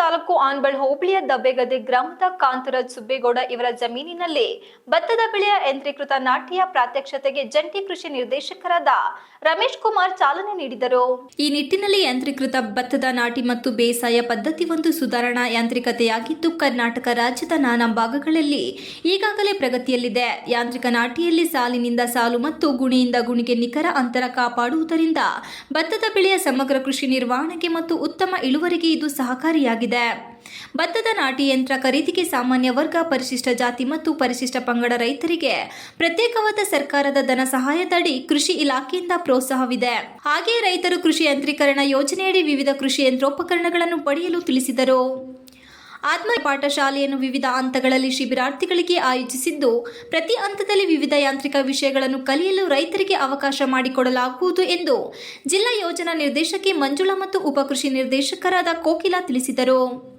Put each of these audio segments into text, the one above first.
ತಾಲೂಕು ಆನ್ಬಳ್ ಹೋಬಳಿಯ ದಬ್ಬೆಗದೆ ಗ್ರಾಮದ ಕಾಂತರಾಜ್ ಸುಬ್ಬೇಗೌಡ ಇವರ ಜಮೀನಿನಲ್ಲಿ ಭತ್ತದ ಬೆಳೆಯ ಯಂತ್ರೀಕೃತ ನಾಟ್ಯ ಪ್ರಾತ್ಯಕ್ಷತೆಗೆ ಜಂಟಿ ಕೃಷಿ ನಿರ್ದೇಶಕರಾದ ರಮೇಶ್ ಕುಮಾರ್ ಚಾಲನೆ ನೀಡಿದರು. ಈ ನಿಟ್ಟಿನಲ್ಲಿ ಯಂತ್ರೀಕೃತ ಭತ್ತದ ನಾಟಿ ಮತ್ತು ಬೇಸಾಯ ಪದ್ಧತಿ ಒಂದು ಸುಧಾರಣಾ ಯಾಂತ್ರಿಕತೆಯಾಗಿದ್ದು, ಕರ್ನಾಟಕ ರಾಜ್ಯದ ನಾನಾ ಭಾಗಗಳಲ್ಲಿ ಈಗಾಗಲೇ ಪ್ರಗತಿಯಲ್ಲಿದೆ. ಯಾಂತ್ರಿಕ ನಾಟಿಯಲ್ಲಿ ಸಾಲಿನಿಂದ ಸಾಲು ಮತ್ತು ಗುಣಿಯಿಂದ ಗುಣಿಗೆ ನಿಖರ ಅಂತರ ಕಾಪಾಡುವುದರಿಂದ ಭತ್ತದ ಬೆಳೆಯ ಸಮಗ್ರ ಕೃಷಿ ನಿರ್ವಹಣೆಗೆ ಮತ್ತು ಉತ್ತಮ ಇಳುವರಿಗೆ ಇದು ಸಹಕಾರಿಯಾಗಿದೆ. ಭತ್ತದ ನಾಟಿ ಯಂತ್ರ ಖರೀದಿಗೆ ಸಾಮಾನ್ಯ ವರ್ಗ, ಪರಿಶಿಷ್ಟ ಜಾತಿ ಮತ್ತು ಪರಿಶಿಷ್ಟ ಪಂಗಡ ರೈತರಿಗೆ ಪ್ರತ್ಯೇಕವಾದ ಸರ್ಕಾರದ ಧನ ಸಹಾಯದಡಿ ಕೃಷಿ ಇಲಾಖೆಯಿಂದ ಪ್ರೋತ್ಸಾಹವಿದೆ. ಹಾಗೆಯೇ ರೈತರು ಕೃಷಿ ಯಂತ್ರೀಕರಣ ಯೋಜನೆಯಡಿ ವಿವಿಧ ಕೃಷಿ ಯಂತ್ರೋಪಕರಣಗಳನ್ನು ಪಡೆಯಲು ತಿಳಿಸಿದರು. ಆತ್ಮ ಪಾಠಶಾಲೆಯನ್ನು ವಿವಿಧ ಹಂತಗಳಲ್ಲಿ ಶಿಬಿರಾರ್ಥಿಗಳಿಗೆ ಆಯೋಜಿಸಿದ್ದು, ಪ್ರತಿ ಹಂತದಲ್ಲಿ ವಿವಿಧ ಯಾಂತ್ರಿಕ ವಿಷಯಗಳನ್ನು ಕಲಿಯಲು ರೈತರಿಗೆ ಅವಕಾಶ ಮಾಡಿಕೊಡಲಾಗುವುದು ಎಂದು ಜಿಲ್ಲಾ ಯೋಜನಾ ನಿರ್ದೇಶಕಿ ಮಂಜುಳಾ ಮತ್ತು ಉಪಕೃಷಿ ನಿರ್ದೇಶಕರಾದ ಕೋಕಿಲಾ ತಿಳಿಸಿದರು.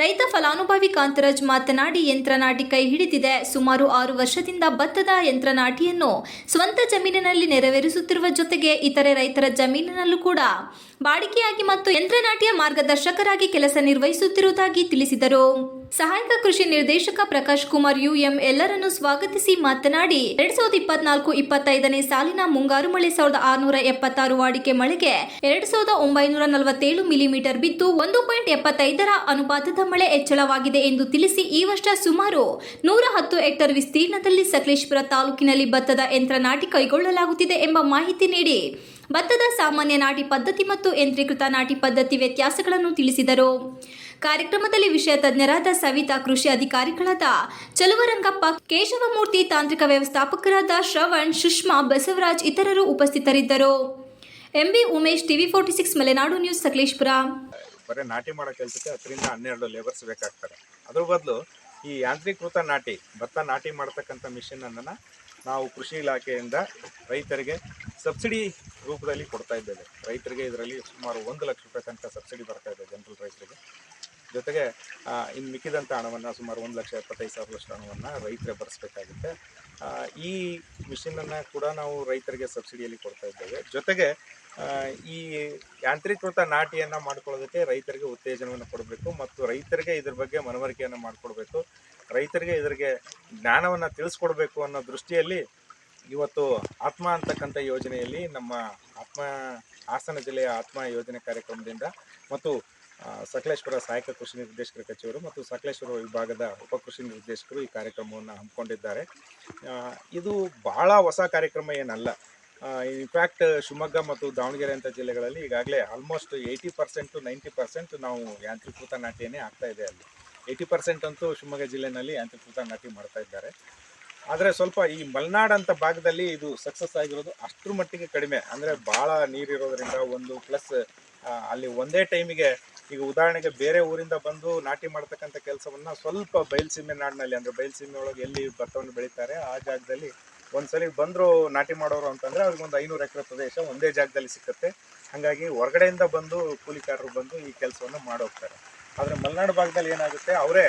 ರೈತ ಫಲಾನುಭವಿ ಕಾಂತರಾಜ್ ಮಾತನಾಡಿ, ಯಂತ್ರ ನಾಟಿ ಕೈ ಹಿಡಿದಿದೆ. ಸುಮಾರು ಆರು ವರ್ಷದಿಂದ ಭತ್ತದ ಯಂತ್ರ ನಾಟಿಯನ್ನು ಸ್ವಂತ ಜಮೀನಿನಲ್ಲಿ ನೆರವೇರಿಸುತ್ತಿರುವ ಜೊತೆಗೆ ಇತರೆ ರೈತರ ಜಮೀನಿನಲ್ಲೂ ಕೂಡ ಬಾಡಿಗೆಯಾಗಿ ಮತ್ತು ಯಂತ್ರನಾಟಿಯ ಮಾರ್ಗದರ್ಶಕರಾಗಿ ಕೆಲಸ ನಿರ್ವಹಿಸುತ್ತಿರುವುದಾಗಿ ತಿಳಿಸಿದರು. ಸಹಾಯಕ ಕೃಷಿ ನಿರ್ದೇಶಕ ಪ್ರಕಾಶ್ ಕುಮಾರ್ ಯುಎಂ ಎಲ್ಲರನ್ನು ಸ್ವಾಗತಿಸಿ ಮಾತನಾಡಿ ಎರಡ್ ಸಾವಿರದ ಇಪ್ಪತ್ನಾಲ್ಕು ಇಪ್ಪತ್ತೈದನೇ ಸಾಲಿನ ಮುಂಗಾರು ಮಳೆ ಸಾವಿರದ ಆರುನೂರ ಎಪ್ಪತ್ತಾರು ವಾಡಿಕೆ ಮಳೆಗೆ ಎರಡ್ ಸಾವಿರದ ಒಂಬೈನೂರ ನಲವತ್ತೇಳು ಮಿಲಿಮೀಟರ್ ಬಿದ್ದು ಒಂದು ಪಾಯಿಂಟ್ ಎಪ್ಪತ್ತೈದರ ಅನುಪಾತದ ಮಳೆ ಹೆಚ್ಚಳವಾಗಿದೆ ಎಂದು ತಿಳಿಸಿ ಈ ವರ್ಷ ಸುಮಾರು ನೂರ ಹತ್ತು ಹೆಕ್ಟರ್ ವಿಸ್ತೀರ್ಣದಲ್ಲಿ ಸಕಲೇಶ್ಪುರ ತಾಲೂಕಿನಲ್ಲಿ ಭತ್ತದ ಯಂತ್ರ ನಾಟಿ ಕೈಗೊಳ್ಳಲಾಗುತ್ತಿದೆ ಎಂಬ ಮಾಹಿತಿ ನೀಡಿ ಭತ್ತದ ಸಾಮಾನ್ಯ ನಾಟಿ ಪದ್ಧತಿ ಮತ್ತು ಯಂತ್ರೀಕೃತ ನಾಟಿ ಪದ್ಧತಿ ವ್ಯತ್ಯಾಸಗಳನ್ನು ತಿಳಿಸಿದರು. ಕಾರ್ಯಕ್ರಮದಲ್ಲಿ ವಿಷಯ ತಜ್ಞರಾದ ಸವಿತಾ, ಕೃಷಿ ಅಧಿಕಾರಿಗಳಾದ ಚಲುವರಂಗಪ್ಪ, ಕೇಶವಮೂರ್ತಿ, ತಾಂತ್ರಿಕ ವ್ಯವಸ್ಥಾಪಕರಾದ ಶ್ರವಣ್, ಸುಷ್ಮಾ, ಬಸವರಾಜ್ ಇತರರು ಉಪಸ್ಥಿತರಿದ್ದರು. MB Umesh, TV forty six, Malenadu news, Sakleshpur. ಬರೀ ನಾಟಿ ಮಾಡೋ ಕೆಲಸಕ್ಕೆ ಹತ್ತರಿಂದ ಹನ್ನೆರಡು ಲೇಬರ್ಸ್ ಬೇಕಾಗ್ತಾರೆ ಅದ್ರ ಬದಲು ಈ ಯಾಂತ್ರೀಕೃತ ನಾಟಿ, ಭತ್ತ ನಾಟಿ ಮಾಡ್ತಕ್ಕಂಥ ಮಿಷನನ್ನು ನಾವು ಕೃಷಿ ಇಲಾಖೆಯಿಂದ ರೈತರಿಗೆ ಸಬ್ಸಿಡಿ ರೂಪದಲ್ಲಿ ಕೊಡ್ತಾ ಇದ್ದೇವೆ. ರೈತರಿಗೆ ಇದರಲ್ಲಿ ಸುಮಾರು ಒಂದು ಲಕ್ಷ ರೂಪಾಯಿ ತನಕ ಸಬ್ಸಿಡಿ ಬರ್ತಾ ಇದೆ, ಜನರಲ್ ರೈತರಿಗೆ. ಜೊತೆಗೆ ಇನ್ನು ಮಿಕ್ಕಿದಂಥ ಹಣವನ್ನು ಸುಮಾರು ಒಂದು ಲಕ್ಷ ಎಪ್ಪತ್ತೈದು ಸಾವಿರದಷ್ಟು ಹಣವನ್ನು ರೈತರೇ ಭರಿಸ್ಬೇಕಾಗುತ್ತೆ ಆ, ಈ ಮಿಷಿನನ್ನು ಕೂಡ ನಾವು ರೈತರಿಗೆ ಸಬ್ಸಿಡಿಯಲ್ಲಿ ಕೊಡ್ತಾ ಇದ್ದೇವೆ. ಜೊತೆಗೆ ಈ ಯಾಂತ್ರೀಕೃತ ನಾಟಿಯನ್ನು ಮಾಡ್ಕೊಳ್ಳೋದಕ್ಕೆ ರೈತರಿಗೆ ಉತ್ತೇಜನವನ್ನು ಕೊಡಬೇಕು ಮತ್ತು ರೈತರಿಗೆ ಇದ್ರ ಬಗ್ಗೆ ಮನವರಿಕೆಯನ್ನು ಮಾಡಿಕೊಡ್ಬೇಕು. ರೈತರಿಗೆ ಇದ್ರಿಗೆ ಜ್ಞಾನವನ್ನು ತಿಳಿಸ್ಕೊಡ್ಬೇಕು ಅನ್ನೋ ದೃಷ್ಟಿಯಲ್ಲಿ ಇವತ್ತು ಆತ್ಮ ಅಂತಕ್ಕಂಥ ಯೋಜನೆಯಲ್ಲಿ ನಮ್ಮ ಆತ್ಮ ಹಾಸನ ಜಿಲ್ಲೆಯ ಆತ್ಮ ಯೋಜನೆ ಕಾರ್ಯಕ್ರಮದಿಂದ ಮತ್ತು ಸಕಲೇಶ್ವರ ಸಹಾಯಕ ಕೃಷಿ ನಿರ್ದೇಶಕರ ಕಚೇರಿ ಮತ್ತು ಸಕಲೇಶ್ವರ ವಿಭಾಗದ ಉಪಕೃಷಿ ನಿರ್ದೇಶಕರು ಈ ಕಾರ್ಯಕ್ರಮವನ್ನು ಹಮ್ಮಿಕೊಂಡಿದ್ದಾರೆ. ಇದು ಬಹಳ ಹೊಸ ಕಾರ್ಯಕ್ರಮ ಏನಲ್ಲ. ಇನ್ಫ್ಯಾಕ್ಟ್ ಶಿವಮೊಗ್ಗ ಮತ್ತು ದಾವಣಗೆರೆ ಅಂತ ಜಿಲ್ಲೆಗಳಲ್ಲಿ ಈಗಾಗಲೇ almost eighty percent ninety percent ನಾವು ಯಾಂತ್ರೀಕೃತ ನಾಟಿಯನ್ನೇ ಆಗ್ತಾ ಇದೆ ಅಲ್ಲಿ. ಏಯ್ಟಿ ಪರ್ಸೆಂಟ್ ಅಂತೂ ಶಿವಮೊಗ್ಗ ಜಿಲ್ಲೆಯಲ್ಲಿ ಯಾಂತ್ರೀಕೃತ ನಾಟಿ ಮಾಡ್ತಾ ಇದ್ದಾರೆ. ಆದರೆ ಸ್ವಲ್ಪ ಈ ಮಲೆನಾಡು ಅಂತ ಭಾಗದಲ್ಲಿ ಇದು ಸಕ್ಸಸ್ ಆಗಿರೋದು ಅಷ್ಟರ ಮಟ್ಟಿಗೆ ಕಡಿಮೆ. ಅಂದರೆ ಭಾಳ ನೀರಿರೋದ್ರಿಂದ ಒಂದು ಪ್ಲಸ್ ಅಲ್ಲಿ ಒಂದೇ ಟೈಮಿಗೆ ಈಗ ಉದಾಹರಣೆಗೆ ಬೇರೆ ಊರಿಂದ ಬಂದು ನಾಟಿ ಮಾಡ್ತಕ್ಕಂಥ ಕೆಲಸವನ್ನ ಸ್ವಲ್ಪ ಬಯಲುಸೀಮೆ ನಾಡಿನಲ್ಲಿ ಅಂದರೆ ಬಯಲುಸೀಮೆ ಒಳಗೆ ಎಲ್ಲಿ ಭತ್ತವನ್ನು ಬೆಳೀತಾರೆ, ಆ ಜಾಗದಲ್ಲಿ ಒಂದ್ಸಲಿ ಬಂದರು ನಾಟಿ ಮಾಡೋರು ಅಂತಂದರೆ ಅವ್ರಿಗೆ ಒಂದು ಐನೂರು ಎಕರೆ ಪ್ರದೇಶ ಒಂದೇ ಜಾಗದಲ್ಲಿ ಸಿಕ್ಕುತ್ತೆ. ಹಾಗಾಗಿ ಹೊರಗಡೆಯಿಂದ ಬಂದು ಕೂಲಿಕಾರರು ಬಂದು ಈ ಕೆಲಸವನ್ನು ಮಾಡೋಗ್ತಾರೆ ಆದರೆ ಮಲೆನಾಡು ಭಾಗದಲ್ಲಿ ಏನಾಗುತ್ತೆ, ಅವರೇ